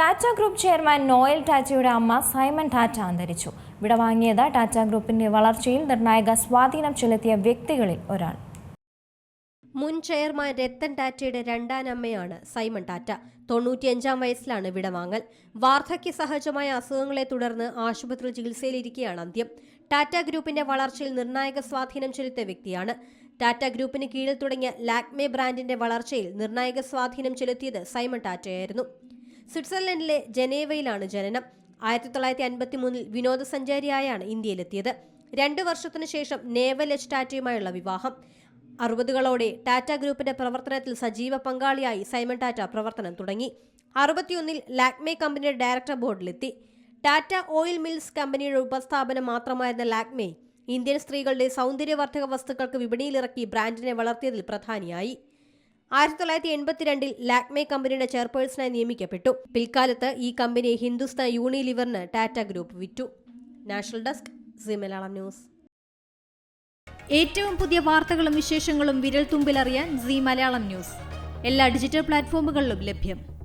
Tata group chairman Noel ടാറ്റയുടെ അമ്മ Simon Tata അന്തരിച്ചു. വിടവാങ്ങിയത് ടാറ്റ ഗ്രൂപ്പിന്റെ വളർച്ചയിൽ നിർണായക സ്വാധീനം ചെലുത്തിയ വ്യക്തികളിൽ ഒരാൾ. മുൻ ചെയർമാൻ രത്തൻ ടാറ്റയുടെ രണ്ടാനമ്മയാണ് സൈമൺ ടാറ്റ. തൊണ്ണൂറ്റിയഞ്ചാം വയസ്സിലാണ് വിടവാങ്ങൽ വാർദ്ധക്യ സഹജമായ അസുഖങ്ങളെ തുടർന്ന് ആശുപത്രി ചികിത്സയിലിരിക്കെയാണ് അന്ത്യം. ടാറ്റ ഗ്രൂപ്പിന്റെ വളർച്ചയിൽ നിർണായക സ്വാധീനം ചെലുത്തിയ വ്യക്തിയാണ്. ടാറ്റ ഗ്രൂപ്പിന് കീഴിൽ തുടങ്ങിയ ലാക്മേ ബ്രാൻഡിന്റെ വളർച്ചയിൽ നിർണായക സ്വാധീനം ചെലുത്തിയത് സൈമൺ ടാറ്റയായിരുന്നു. സ്വിറ്റ്സർലൻഡിലെ ജനേവയിലാണ് ജനനം. ആയിരത്തി തൊള്ളായിരത്തി അൻപത്തി മൂന്നിൽ വിനോദസഞ്ചാരിയായാണ് ഇന്ത്യയിലെത്തിയത്. രണ്ടു വർഷത്തിനു ശേഷം നേവൽ എച്ച് ടാറ്റയുമായുള്ള വിവാഹം. അറുപതുകളോടെ ടാറ്റ ഗ്രൂപ്പിന്റെ പ്രവർത്തനത്തിൽ സജീവ പങ്കാളിയായി സൈമൺ ടാറ്റ പ്രവർത്തനം തുടങ്ങി. അറുപത്തിയൊന്നിൽ ലാക്മേ കമ്പനിയുടെ ഡയറക്ടർ ബോർഡിലെത്തി. ടാറ്റ ഓയിൽ മിൽസ് കമ്പനിയുടെ ഉപസ്ഥാപനം മാത്രമായിരുന്ന ലാക്മേ ഇന്ത്യൻ സ്ത്രീകളുടെ സൗന്ദര്യവർദ്ധക വസ്തുക്കൾക്ക് വിപണിയിലിറക്കി ബ്രാൻഡിനെ വളർത്തിയതിൽ പ്രധാനിയായി. ആയിരത്തി തൊള്ളായിരത്തി എൺപത്തിരണ്ടിൽ ലാക്മേ കമ്പനിയുടെ ചെയർപേഴ്സണായി നിയമിക്കപ്പെട്ടു. പിൽക്കാലത്ത് ഈ കമ്പനി ഹിന്ദുസ്ഥാൻ യൂണിലിവറിന് ടാറ്റ ഗ്രൂപ്പ് വിറ്റു. National desk Zee Malayalam news. ഏറ്റവും പുതിയ വാർത്തകളും വിശേഷങ്ങളും വിരൽ തുമ്പിലറിയാൻ സി മലയാളം ന്യൂസ്. എല്ലാ ഡിജിറ്റൽ പ്ലാറ്റ്ഫോമുകളിലും ലഭ്യം.